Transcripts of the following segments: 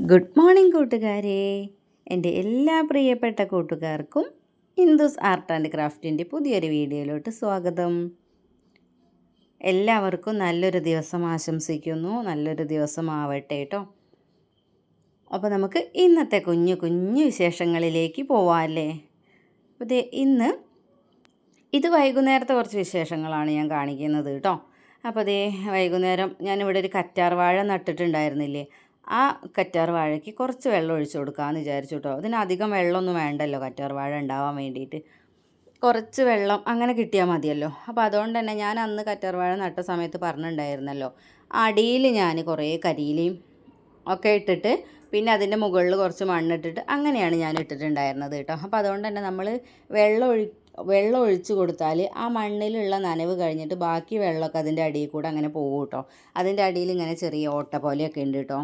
Good morning കൂട്ടുകാരെ. എന്റെ എല്ലാ പ്രിയപ്പെട്ട കൂട്ടുകാർക്കും ഹിന്ദുസ് ആർട്ട് ആൻഡ് ക്രാഫ്റ്റിന്റെ പുതിയൊരു വീഡിയോയിലോട്ട് സ്വാഗതം. എല്ലാവർക്കും നല്ലൊരു ദിവസം ആശംസിക്കുന്നു. നല്ലൊരു ദിവസം ആവട്ടെ കേട്ടോ. അപ്പോൾ നമുക്ക് ഇന്നത്തെ കുഞ്ഞു കുഞ്ഞു വിശേഷങ്ങളിലേക്ക് പോവാമല്ലേ അപ്പോൾ ഇന്ന് ഇത് വൈകുന്നേരത്തെ കുറച്ച് വിശേഷങ്ങളാണ് ഞാൻ കാണിക്കുന്നത് കേട്ടോ. അപ്പോൾ അതേ വൈകുന്നേരം ഞാനിവിടെ ഒരു കറ്റാർ വാഴ നട്ടിട്ടുണ്ടായിരുന്നില്ലേ? ആ കറ്റാർ വാഴയ്ക്ക് കുറച്ച് വെള്ളം ഒഴിച്ചു കൊടുക്കാമെന്ന് വിചാരിച്ചു കേട്ടോ അതിന് അധികം വെള്ളമൊന്നും വേണ്ടല്ലോ കറ്റാർ വാഴ ഉണ്ടാവാൻ വേണ്ടിയിട്ട്. കുറച്ച് വെള്ളം അങ്ങനെ കിട്ടിയാൽ മതിയല്ലോ. അപ്പോൾ അതുകൊണ്ട് തന്നെ ഞാൻ അന്ന് കറ്റാർ വാഴ നട്ട സമയത്ത് പറഞ്ഞിട്ടുണ്ടായിരുന്നല്ലോ. അടിയിൽ ഞാൻ കുറേ കരിയിലയും ഒക്കെ ഇട്ടിട്ട് പിന്നെ അതിന്റെ മുകളിൽ കുറച്ച് മണ്ണിട്ടിട്ട് അങ്ങനെയാണ് ഞാൻ ഇട്ടിട്ടുണ്ടായിരുന്നത് കേട്ടോ. അപ്പോൾ അതുകൊണ്ട് തന്നെ നമ്മൾ വെള്ളം ഒഴി വെള്ളം ഒഴിച്ചു കൊടുത്താൽ ആ മണ്ണിലുള്ള നനവ് കഴിഞ്ഞിട്ട് ബാക്കി വെള്ളമൊക്കെ അതിന്റെ അടിയിൽ കൂടെ അങ്ങനെ പോകും കേട്ടോ. അതിന്റെ അടിയിൽ ഇങ്ങനെ ചെറിയ ഓട്ട പോലെയൊക്കെ ഉണ്ട് കേട്ടോ.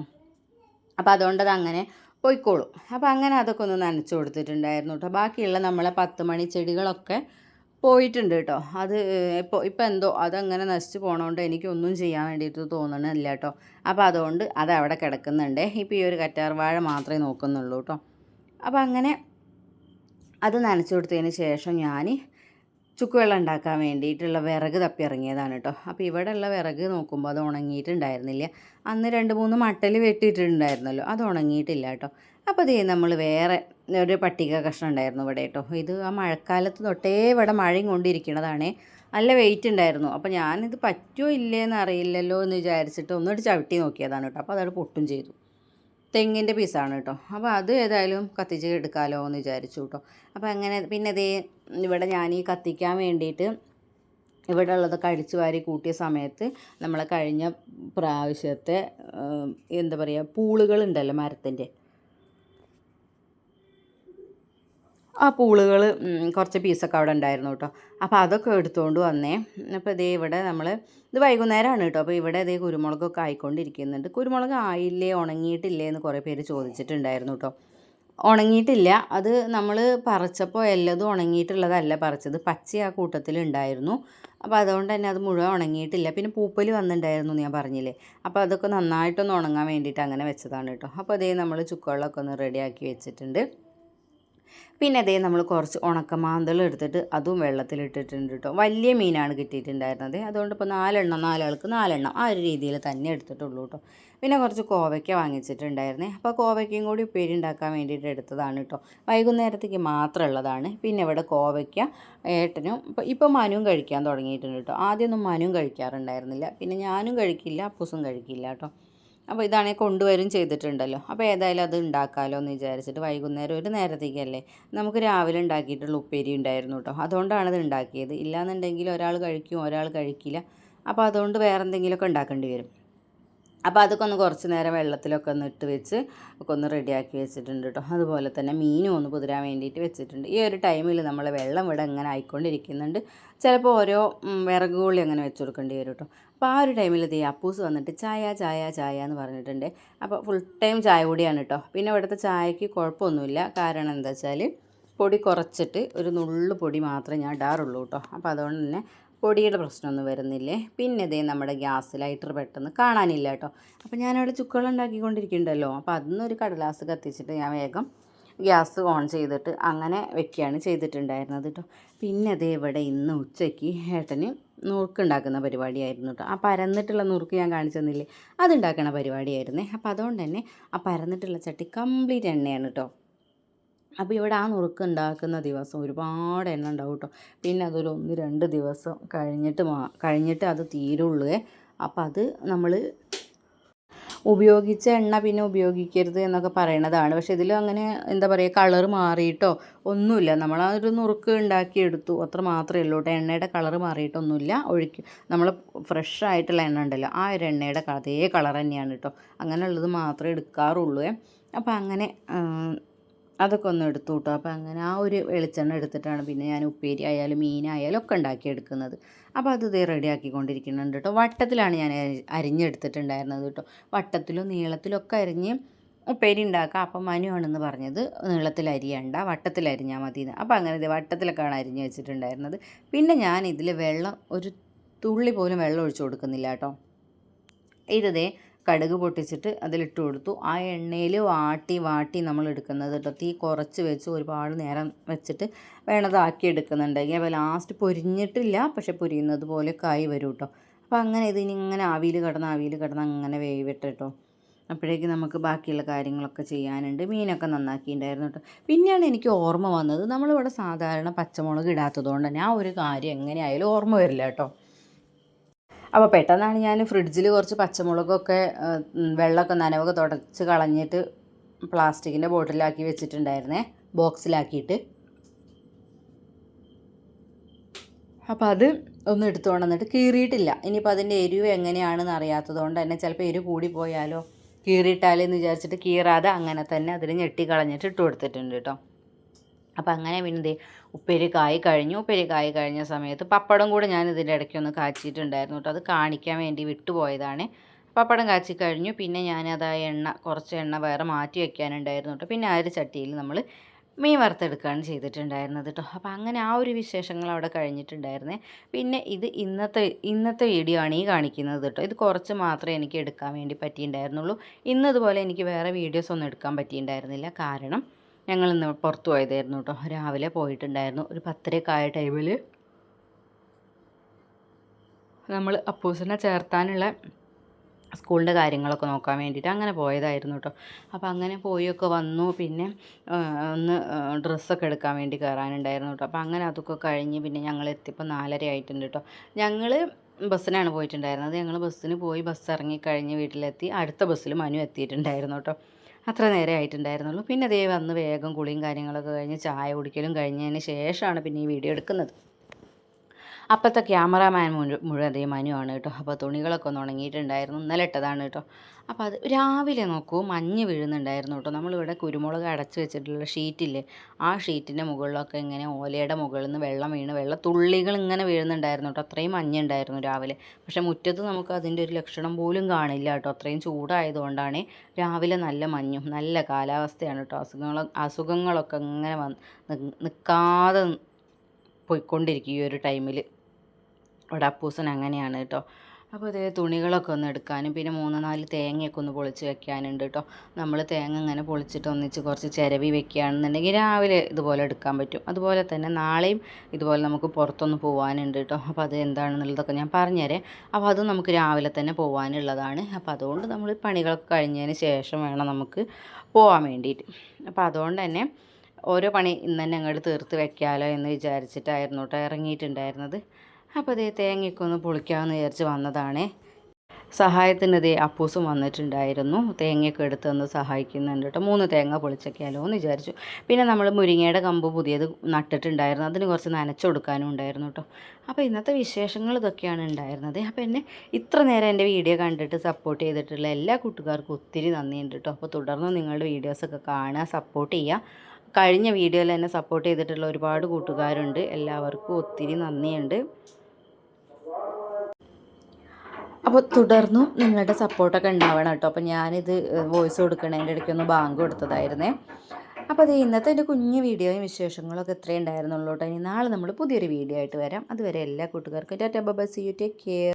അപ്പോൾ അതുകൊണ്ട് അത് അങ്ങനെ പോയിക്കോളും. അപ്പോൾ അങ്ങനെ അതൊക്കെ ഒന്ന് നനച്ച് കൊടുത്തിട്ടുണ്ടായിരുന്നു കേട്ടോ ബാക്കിയുള്ള നമ്മളെ പത്ത് മണി ചെടികളൊക്കെ പോയിട്ടുണ്ട് കേട്ടോ അത് ഇപ്പോൾ ഇപ്പോൾ എന്തോ അതങ്ങനെ നശിച്ച് പോകണോണ്ട് എനിക്കൊന്നും ചെയ്യാൻ വേണ്ടിയിട്ട് തോന്നണില്ല കേട്ടോ അപ്പോൾ അതുകൊണ്ട് അത് അവിടെ കിടക്കുന്നുണ്ട്. ഇപ്പോൾ ഈ ഒരു കറ്റാർ വാഴ മാത്രമേ നോക്കുന്നുള്ളൂ കേട്ടോ അപ്പോൾ അങ്ങനെ അത് നനച്ചു കൊടുത്തതിന് ശേഷം ഞാൻ ചുക്കുവെള്ളം ഉണ്ടാക്കാൻ വേണ്ടിയിട്ടുള്ള വിറക് തപ്പി ഇറങ്ങിയതാണ് കേട്ടോ അപ്പോൾ ഇവിടെ ഉള്ള വിറക് നോക്കുമ്പോൾ അത് ഉണങ്ങിയിട്ടുണ്ടായിരുന്നില്ല. അന്ന് രണ്ട് മൂന്ന് മട്ടൽ വെട്ടിയിട്ടുണ്ടായിരുന്നല്ലോ. അത് ഉണങ്ങിയിട്ടില്ല കേട്ടോ അപ്പോൾ അതേ നമ്മൾ വേറെ ഒരു പട്ടിക കഷ്ണം ഉണ്ടായിരുന്നു ഇവിടെ കേട്ടോ ഇത് ആ മഴക്കാലത്ത് തൊട്ടേ ഇവിടെ മഴയും കൊണ്ടിരിക്കണതാണേ. നല്ല വെയിറ്റ് ഉണ്ടായിരുന്നു. അപ്പോൾ ഞാനിത് പറ്റുമോ ഇല്ലേന്ന് അറിയില്ലല്ലോ എന്ന് വിചാരിച്ചിട്ട് ഒന്നിട്ട് ചവിട്ടി നോക്കിയതാണ് കേട്ടോ അപ്പോൾ അതവിടെ പൊട്ടും ചെയ്തു. തെങ്ങിന്റെ പീസാണ് കേട്ടോ അപ്പോൾ അത് ഏതായാലും കത്തിച്ച് എടുക്കാമല്ലോ എന്ന് വിചാരിച്ചു കേട്ടോ അപ്പോൾ അങ്ങനെ പിന്നെ അതേ ഇവിടെ ഞാൻ ഈ കത്തിക്കാൻ വേണ്ടിയിട്ട് ഇവിടെ ഉള്ളത് കഴിച്ചു വാരി കൂട്ടിയ സമയത്ത് നമ്മളെ കഴിഞ്ഞ പ്രാവശ്യത്തെ എന്താ പറയുക പൂളുകളുണ്ടല്ലോ മരത്തിന്റെ. ആ പൂളുകൾ കുറച്ച് പീസൊക്കെ അവിടെ ഉണ്ടായിരുന്നു കേട്ടോ. അപ്പോൾ അതൊക്കെ എടുത്തുകൊണ്ട് വന്നേ. അപ്പോൾ ഇതേ ഇവിടെ നമ്മൾ ഇത് വൈകുന്നേരമാണ് കേട്ടോ. അപ്പോൾ ഇവിടെ ഇതേ കുരുമുളകൊക്കെ ആയിക്കൊണ്ടിരിക്കുന്നുണ്ട്. കുരുമുളക് ആയില്ലേ ഉണങ്ങിയിട്ടില്ലേ എന്ന് കുറേ പേര് ചോദിച്ചിട്ടുണ്ടായിരുന്നു കേട്ടോ. ഉണങ്ങിയിട്ടില്ല. അത് നമ്മൾ പറിച്ചപ്പോൾ എല്ലതും ഉണങ്ങിയിട്ടുള്ളതല്ല പറിച്ചത്. പച്ച ആ കൂട്ടത്തിലുണ്ടായിരുന്നു അപ്പോൾ അതുകൊണ്ട് തന്നെ അത് മുഴുവൻ ഉണങ്ങിയിട്ടില്ല. പിന്നെ പൂപ്പൽ വന്നിട്ടുണ്ടായിരുന്നു ഞാൻ പറഞ്ഞില്ലേ. അപ്പോൾ അതൊക്കെ നന്നായിട്ടൊന്ന് ഉണങ്ങാൻ വേണ്ടിയിട്ട് അങ്ങനെ വെച്ചതാണ് കേട്ടോ. അപ്പോൾ അതേ നമ്മൾ ചുക്കുവെള്ളമൊക്കെ ഒന്ന് റെഡിയാക്കി വെച്ചിട്ടുണ്ട്. പിന്നെ അതേ നമ്മൾ കുറച്ച് ഉണക്കമാന്തൾ എടുത്തിട്ട് അതും വെള്ളത്തിലിട്ടിട്ടുണ്ട് കേട്ടോ വലിയ മീനാണ് കിട്ടിയിട്ടുണ്ടായിരുന്നത്. അതുകൊണ്ട് ഇപ്പോൾ നാലെണ്ണം നാലാൾക്ക് നാലെണ്ണം ആ ഒരു രീതിയിൽ തന്നെ എടുത്തിട്ടുള്ളൂ കേട്ടോ പിന്നെ കുറച്ച് കോവയ്ക്ക വാങ്ങിച്ചിട്ടുണ്ടായിരുന്നേ. അപ്പോൾ കോവയ്ക്കയും കൂടി ഉപ്പേരി ഉണ്ടാക്കാൻ വേണ്ടിയിട്ട് എടുത്തതാണ് കേട്ടോ വൈകുന്നേരത്തേക്ക് മാത്രമുള്ളതാണ്. പിന്നെ ഇവിടെ കോവയ്ക്ക ഏട്ടനും ഇപ്പോൾ ഇപ്പോൾ മനുവും കഴിക്കാൻ തുടങ്ങിയിട്ടുണ്ട് കേട്ടോ ആദ്യമൊന്നും മനുവും കഴിക്കാറുണ്ടായിരുന്നില്ല. പിന്നെ ഞാനും കഴിക്കില്ല അപ്പൂസും കഴിക്കില്ല കേട്ടോ അപ്പോൾ ഇതാണ് കൊണ്ടുവരും ചെയ്തിട്ടുണ്ടല്ലോ. അപ്പോൾ ഏതായാലും അത് ഉണ്ടാക്കാമല്ലോ എന്ന് വിചാരിച്ചിട്ട് വൈകുന്നേരം ഒരു നേരത്തേക്കല്ലേ. നമുക്ക് രാവിലെ ഉണ്ടാക്കിയിട്ടുള്ള ഉപ്പേരി ഉണ്ടായിരുന്നു കേട്ടോ. അതുകൊണ്ടാണ് ഇത് ഉണ്ടാക്കിയത്. ഇല്ലാന്നുണ്ടെങ്കിൽ ഒരാൾ കഴിക്കും ഒരാൾ കഴിക്കില്ല. അപ്പോൾ അതുകൊണ്ട് വേറെ എന്തെങ്കിലുമൊക്കെ ഉണ്ടാക്കേണ്ടി വരും. അപ്പോൾ അതൊക്കെ ഒന്ന് കുറച്ച് നേരം വെള്ളത്തിലൊക്കെ ഒന്ന് ഇട്ട് വെച്ച് ഒക്കെ ഒന്ന് റെഡിയാക്കി വെച്ചിട്ടുണ്ട് കേട്ടോ. അതുപോലെ തന്നെ മീനും ഒന്ന് കുതിരാൻ വേണ്ടിയിട്ട് വെച്ചിട്ടുണ്ട്. ഈ ഒരു ടൈമിൽ നമ്മൾ വെള്ളം ഇവിടെ ഇങ്ങനെ ആയിക്കൊണ്ടിരിക്കുന്നുണ്ട്. ചിലപ്പോൾ ഓരോ വിറക് കൊള്ളി അങ്ങനെ വെച്ച് കൊടുക്കേണ്ടി വരും കേട്ടോ. അപ്പോൾ ആ ഒരു ടൈമിൽ ദേ അപ്പൂസ് വന്നിട്ട് ചായ ചായ ചായ എന്ന് പറഞ്ഞിട്ടുണ്ട്. അപ്പോൾ ഫുൾ ടൈം ചായ കൂടിയാണ് കേട്ടോ പിന്നെ ഇവിടുത്തെ ചായക്ക് കുഴപ്പമൊന്നുമില്ല. കാരണം എന്താ വെച്ചാൽ പൊടി കുറച്ചിട്ട് ഒരു നുള്ളു പൊടി മാത്രമേ ഞാൻ ഇടാറുള്ളൂ കേട്ടോ അപ്പോൾ അതുകൊണ്ട് തന്നെ പൊടിയുടെ പ്രശ്നമൊന്നും വരുന്നില്ലേ? പിന്നെ ഇതേ നമ്മുടെ ഗ്യാസ് ലൈറ്റർ പെട്ടെന്ന് കാണാനില്ല കേട്ടോ അപ്പോൾ ഞാനവിടെ ചുക്കുകൾ ഉണ്ടാക്കിക്കൊണ്ടിരിക്കുന്നുണ്ടല്ലോ. അപ്പോൾ അതിന്നൊരു കടലാസ് കത്തിച്ചിട്ട് ഞാൻ വേഗം ഗ്യാസ് ഓൺ ചെയ്തിട്ട് അങ്ങനെ വെക്കുകയാണ് ചെയ്തിട്ടുണ്ടായിരുന്നത് കേട്ടോ പിന്നെ അതേ ഇവിടെ ഇന്ന് ഉച്ചയ്ക്ക് ഏട്ടന് നുറുക്കുണ്ടാക്കുന്ന പരിപാടിയായിരുന്നു കേട്ടോ ആ പരന്നിട്ടുള്ള നുറുക്ക് ഞാൻ കാണിച്ചു തന്നില്ലേ? അതുണ്ടാക്കുന്ന പരിപാടിയായിരുന്നേ. അപ്പോൾ അതുകൊണ്ട് തന്നെ ആ പരന്നിട്ടുള്ള ചട്ടി കംപ്ലീറ്റ് എണ്ണയാണ് കേട്ടോ അപ്പോൾ ഇവിടെ ആ നുറുക്ക് ഉണ്ടാക്കുന്ന ദിവസം ഒരുപാട് എണ്ണ ഉണ്ടാവും കേട്ടോ പിന്നെ അതൊരു ഒന്ന് രണ്ട് ദിവസം കഴിഞ്ഞിട്ട് മാ കഴിഞ്ഞിട്ട് അത് തീരുള്ളൂ. അപ്പോൾ അത് നമ്മൾ ഉപയോഗിച്ച എണ്ണ പിന്നെ ഉപയോഗിക്കരുത് എന്നൊക്കെ പറയണതാണ്. പക്ഷേ ഇതിലും അങ്ങനെ എന്താ പറയുക കളർ മാറിയിട്ടോ ഒന്നുമില്ല. നമ്മൾ ആ ഒരു നുറുക്ക് ഉണ്ടാക്കിയെടുത്തു. അത്ര മാത്രമേ ഉള്ളൂ കേട്ടോ. എണ്ണയുടെ കളർ മാറിയിട്ടൊന്നുമില്ല. ഒഴിക്കും നമ്മൾ ഫ്രഷ് ആയിട്ടുള്ള എണ്ണ ഉണ്ടല്ലോ ആ ഒരു എണ്ണയുടെ അതേ കളർ തന്നെയാണ് കേട്ടോ. അങ്ങനെയുള്ളത് മാത്രമേ എടുക്കാറുള്ളൂ. അപ്പോൾ അങ്ങനെ അതൊക്കെ ഒന്ന് എടുത്തു കേട്ടോ അപ്പോൾ അങ്ങനെ ആ ഒരു വെളിച്ചെണ്ണ എടുത്തിട്ടാണ് പിന്നെ ഞാൻ ഉപ്പേരി ആയാലും മീനായാലും ഒക്കെ ഉണ്ടാക്കിയെടുക്കുന്നത്. അപ്പോൾ അത് ഇതേ റെഡി ആക്കിക്കൊണ്ടിരിക്കുന്നുണ്ട് കേട്ടോ വട്ടത്തിലാണ് ഞാൻ അരിഞ്ഞെടുത്തിട്ടുണ്ടായിരുന്നത് കേട്ടോ വട്ടത്തിലും നീളത്തിലും ഒക്കെ അരിഞ്ഞ് ഉപ്പേരി ഉണ്ടാക്കുക അപ്പം മനുവാണെന്ന് പറഞ്ഞത് നീളത്തിൽ അരിയണ്ട വട്ടത്തിൽ അരിഞ്ഞാൽ മതി അപ്പോൾ അങ്ങനെ ഇത് വട്ടത്തിലൊക്കെയാണ് അരിഞ്ഞ് വെച്ചിട്ടുണ്ടായിരുന്നത്. പിന്നെ ഞാൻ ഇതിൽ വെള്ളം ഒരു തുള്ളി പോലും വെള്ളം ഒഴിച്ചു കൊടുക്കുന്നില്ല കേട്ടോ ഇതേ കടുക് പൊട്ടിച്ചിട്ട് അതിലിട്ട് കൊടുത്തു. ആ എണ്ണയിൽ വാട്ടി വാട്ടി നമ്മൾ എടുക്കുന്നത് കേട്ടോ. തീ കുറച്ച് വെച്ച് ഒരുപാട് നേരം വെച്ചിട്ട് വേണതാക്കി എടുക്കുന്നുണ്ടെങ്കിൽ. അപ്പോൾ ലാസ്റ്റ് പൊരിഞ്ഞിട്ടില്ല പക്ഷെ പൊരിയുന്നത് പോലെ കായ് വരും കേട്ടോ. അപ്പോൾ അങ്ങനെ ഇതിനി ഇങ്ങനെ ആവിയിൽ കിടന്ന് ആവിയിൽ കിടന്ന് അങ്ങനെ വേവിട്ട് കേട്ടോ. അപ്പോഴേക്ക് നമുക്ക് ബാക്കിയുള്ള കാര്യങ്ങളൊക്കെ ചെയ്യാനുണ്ട്. മീനൊക്കെ നന്നാക്കിയിട്ടുണ്ടായിരുന്നു കേട്ടോ. പിന്നെയാണ് എനിക്ക് ഓർമ്മ വന്നത്. നമ്മളിവിടെ സാധാരണ പച്ചമുളക് ഇടാത്തത് കൊണ്ട് തന്നെ ആ ഒരു കാര്യം എങ്ങനെയായാലും ഓർമ്മ വരില്ല കേട്ടോ. അപ്പോൾ പെട്ടെന്നാണ് ഞാൻ ഫ്രിഡ്ജിൽ കുറച്ച് പച്ചമുളകൊക്കെ വെള്ളമൊക്കെ നനവൊക്കെ തുടച്ച് കളഞ്ഞിട്ട് പ്ലാസ്റ്റിക്കിന്റെ ബോട്ടിലാക്കി വെച്ചിട്ടുണ്ടായിരുന്നേ ബോക്സിലാക്കിയിട്ട്. അപ്പോൾ അത് ഒന്ന് എടുത്തു കൊണ്ടുവന്നിട്ട് കീറിയിട്ടില്ല. ഇനിയിപ്പോൾ അതിന്റെ എരിവ് എങ്ങനെയാണെന്ന് അറിയാത്തത് കൊണ്ട് തന്നെ ചിലപ്പോൾ എരിവ് കൂടിപ്പോയാലോ കീറിയിട്ടാലെന്ന് വിചാരിച്ചിട്ട് കീറാതെ അങ്ങനെ തന്നെ അതിൽ ഞെട്ടി കളഞ്ഞിട്ട് ഇട്ട് കൊടുത്തിട്ടുണ്ട് കേട്ടോ. അപ്പം അങ്ങനെ പിന്നെ ദേ ഉപ്പേരി കായ് കഴിഞ്ഞു. ഉപ്പേരി കായ് കഴിഞ്ഞ സമയത്ത് പപ്പടം കൂടെ ഞാൻ ഇതിന്റെ ഇടയ്ക്ക് ഒന്ന് കാച്ചിട്ടുണ്ടായിരുന്നു കേട്ടോ. അത് കാണിക്കാൻ വേണ്ടി വിട്ടുപോയതാണ് പപ്പടം കാച്ചി കഴിഞ്ഞു. പിന്നെ ഞാനത് ആ എണ്ണ കുറച്ച് എണ്ണ വേറെ മാറ്റി വയ്ക്കാനുണ്ടായിരുന്നു കേട്ടോ. പിന്നെ ആ ഒരു ചട്ടിയിൽ നമ്മൾ മീൻ വറുത്തെടുക്കുകയാണ് ചെയ്തിട്ടുണ്ടായിരുന്നത് കേട്ടോ. അപ്പോൾ അങ്ങനെ ആ ഒരു വിശേഷങ്ങൾ അവിടെ കഴിഞ്ഞിട്ടുണ്ടായിരുന്നേ. പിന്നെ ഇത് ഇന്നത്തെ ഇന്നത്തെ വീഡിയോ ആണ് ഈ കാണിക്കുന്നത് കേട്ടോ. ഇത് കുറച്ച് മാത്രമേ എനിക്ക് എടുക്കാൻ വേണ്ടി പറ്റിയിട്ടുണ്ടായിരുന്നുള്ളൂ. ഇന്നതുപോലെ എനിക്ക് വേറെ വീഡിയോസ് ഒന്നും എടുക്കാൻ പറ്റിയിട്ടുണ്ടായിരുന്നില്ല. കാരണം ഞങ്ങൾ ഇന്ന് പുറത്തു പോയതായിരുന്നു കേട്ടോ. രാവിലെ പോയിട്ടുണ്ടായിരുന്നു. ഒരു പത്തരക്കായ ടൈമിൽ നമ്മൾ അപ്പൂസിനെ ചേർത്താനുള്ള സ്കൂളിന്റെ കാര്യങ്ങളൊക്കെ നോക്കാൻ വേണ്ടിയിട്ട് അങ്ങനെ പോയതായിരുന്നു കേട്ടോ. അപ്പോൾ അങ്ങനെ പോയൊക്കെ വന്നു. പിന്നെ ഒന്ന് ഡ്രസ്സൊക്കെ എടുക്കാൻ വേണ്ടി കയറാനുണ്ടായിരുന്നു കേട്ടോ. അപ്പോൾ അങ്ങനെ അതൊക്കെ കഴിഞ്ഞ് പിന്നെ ഞങ്ങൾ എത്തിയപ്പോൾ നാലര ആയിട്ടുണ്ട് കേട്ടോ. ഞങ്ങൾ ബസ്സിനാണ് പോയിട്ടുണ്ടായിരുന്നത്. ഞങ്ങൾ ബസ്സിന് പോയി ബസ് ഇറങ്ങി കഴിഞ്ഞ് വീട്ടിലെത്തി. അടുത്ത ബസ്സിൽ മനു എത്തിയിട്ടുണ്ടായിരുന്നു കേട്ടോ. അത്ര നേരെ ആയിട്ടുണ്ടായിരുന്നുള്ളൂ. പിന്നെ ദേ വന്ന് വേഗം കുളിയും കാര്യങ്ങളൊക്കെ കഴിഞ്ഞ് ചായ കുടിക്കലും കഴിഞ്ഞതിന് ശേഷമാണ് പിന്നെ ഈ വീഡിയോ എടുക്കുന്നത്. അപ്പോഴത്തെ ക്യാമറാമാൻ മുഴു മുഴുവൻ അതേ മനുവാണ് കേട്ടോ. അപ്പോൾ തുണികളൊക്കെ ഒന്ന് ഉണങ്ങിയിട്ടുണ്ടായിരുന്നു. ഇന്നലെ കേട്ടോ. അപ്പോൾ അത് രാവിലെ നോക്കൂ മഞ്ഞ് വീഴുന്നുണ്ടായിരുന്നു കേട്ടോ. നമ്മളിവിടെ കുരുമുളക് അടച്ചു വെച്ചിട്ടുള്ള ഷീറ്റില്ലേ ആ ഷീറ്റിന്റെ മുകളിലൊക്കെ ഇങ്ങനെ ഓലയുടെ മുകളിൽ നിന്ന് വെള്ളം വീണ് വെള്ള തുള്ളികൾ ഇങ്ങനെ വീഴുന്നുണ്ടായിരുന്നു കേട്ടോ. അത്രയും മഞ്ഞുണ്ടായിരുന്നു രാവിലെ. പക്ഷേ മുറ്റത്ത് നമുക്ക് അതിന്റെ ഒരു ലക്ഷണം പോലും കാണില്ല കേട്ടോ. അത്രയും ചൂടായതുകൊണ്ടാണ് രാവിലെ നല്ല മഞ്ഞും നല്ല കാലാവസ്ഥയാണ് കേട്ടോ. അസുഖങ്ങൾ അസുഖങ്ങളൊക്കെ ഇങ്ങനെ വന്ന് നിൽക്കാതെ പോയിക്കൊണ്ടിരിക്കും ഈ ഒരു ടൈമിൽ ഇവിടെ അപ്പൂസൻ അങ്ങനെയാണ് കേട്ടോ. അപ്പോൾ ഇതേ തുണികളൊക്കെ ഒന്ന് എടുക്കാനും പിന്നെ മൂന്ന് നാല് തേങ്ങയൊക്കെ ഒന്ന് പൊളിച്ച് വെക്കാനുണ്ട് കേട്ടോ. നമ്മൾ തേങ്ങ ഇങ്ങനെ പൊളിച്ചിട്ട് ഒന്നിച്ച് കുറച്ച് ചിരവി വെക്കുകയാണെന്നുണ്ടെങ്കിൽ രാവിലെ ഇതുപോലെ എടുക്കാൻ പറ്റും. അതുപോലെ തന്നെ നാളെയും ഇതുപോലെ നമുക്ക് പുറത്തൊന്ന് പോകാനുണ്ട് കേട്ടോ. അപ്പോൾ അത് എന്താണെന്നുള്ളതൊക്കെ ഞാൻ പറഞ്ഞുതരാം. അപ്പോൾ അതും നമുക്ക് രാവിലെ തന്നെ പോകാനുള്ളതാണ് അപ്പോൾ അതുകൊണ്ട് നമ്മൾ പണികളൊക്കെ കഴിഞ്ഞതിന് ശേഷം വേണം നമുക്ക് പോകാൻ വേണ്ടിയിട്ട്. അപ്പോൾ അതുകൊണ്ട് തന്നെ ഓരോ പണി ഇന്ന് തന്നെ അങ്ങോട്ട് തീർത്ത് വെക്കാമല്ലോ എന്ന് വിചാരിച്ചിട്ടായിരുന്നു കേട്ടോ ഇറങ്ങിയിട്ടുണ്ടായിരുന്നത്. അപ്പോൾ അതേ തേങ്ങയൊക്കെ ഒന്ന് പൊളിക്കാമെന്ന് വിചാരിച്ച് വന്നതാണേ. സഹായത്തിന് അപ്പൂസും വന്നിട്ടുണ്ടായിരുന്നു. തേങ്ങയൊക്കെ എടുത്ത് തന്ന് സഹായിക്കുന്നുണ്ട് കേട്ടോ മൂന്ന് തേങ്ങ പൊളിച്ചൊക്കെയാലോ എന്ന് വിചാരിച്ചു. പിന്നെ നമ്മൾ മുരിങ്ങയുടെ കമ്പ് പുതിയത് നട്ടിട്ടുണ്ടായിരുന്നു. അതിന് കുറച്ച് നനച്ചു കൊടുക്കാനും ഉണ്ടായിരുന്നു കേട്ടോ അപ്പോൾ ഇന്നത്തെ വിശേഷങ്ങൾ ഇതൊക്കെയാണ് ഉണ്ടായിരുന്നത്. അപ്പോൾ എന്നെ ഇത്ര നേരം എന്റെ വീഡിയോ കണ്ടിട്ട് സപ്പോർട്ട് ചെയ്തിട്ടുള്ള എല്ലാ കൂട്ടുകാർക്കും ഒത്തിരി നന്ദിയുണ്ട് കേട്ടോ അപ്പോൾ തുടർന്ന് നിങ്ങളുടെ വീഡിയോസൊക്കെ കാണുക സപ്പോർട്ട് ചെയ്യുക. കഴിഞ്ഞ വീഡിയോയിൽ എന്നെ സപ്പോർട്ട് ചെയ്തിട്ടുള്ള ഒരുപാട് കൂട്ടുകാരുണ്ട്. എല്ലാവർക്കും ഒത്തിരി നന്ദിയുണ്ട്. അപ്പോൾ തുടർന്നും നിങ്ങളുടെ സപ്പോർട്ടൊക്കെ ഉണ്ടാവണം കേട്ടോ. അപ്പോൾ ഞാനിത് വോയിസ് കൊടുക്കണതിന്റെ ഇടയ്ക്കൊന്ന് ബാങ്ക് കൊടുത്തതായിരുന്നേ. അപ്പോൾ അത് ഇന്നത്തെ എന്റെ കുഞ്ഞു വീഡിയോയും വിശേഷങ്ങളൊക്കെ ഇത്രയും ഉണ്ടായിരുന്നുള്ളൂ കേട്ടോ. ഇനി നാളെ നമ്മൾ പുതിയൊരു വീഡിയോ ആയിട്ട് വരാം. അതുവരെ എല്ലാ കൂട്ടുകാർക്കും tata bye see you take care.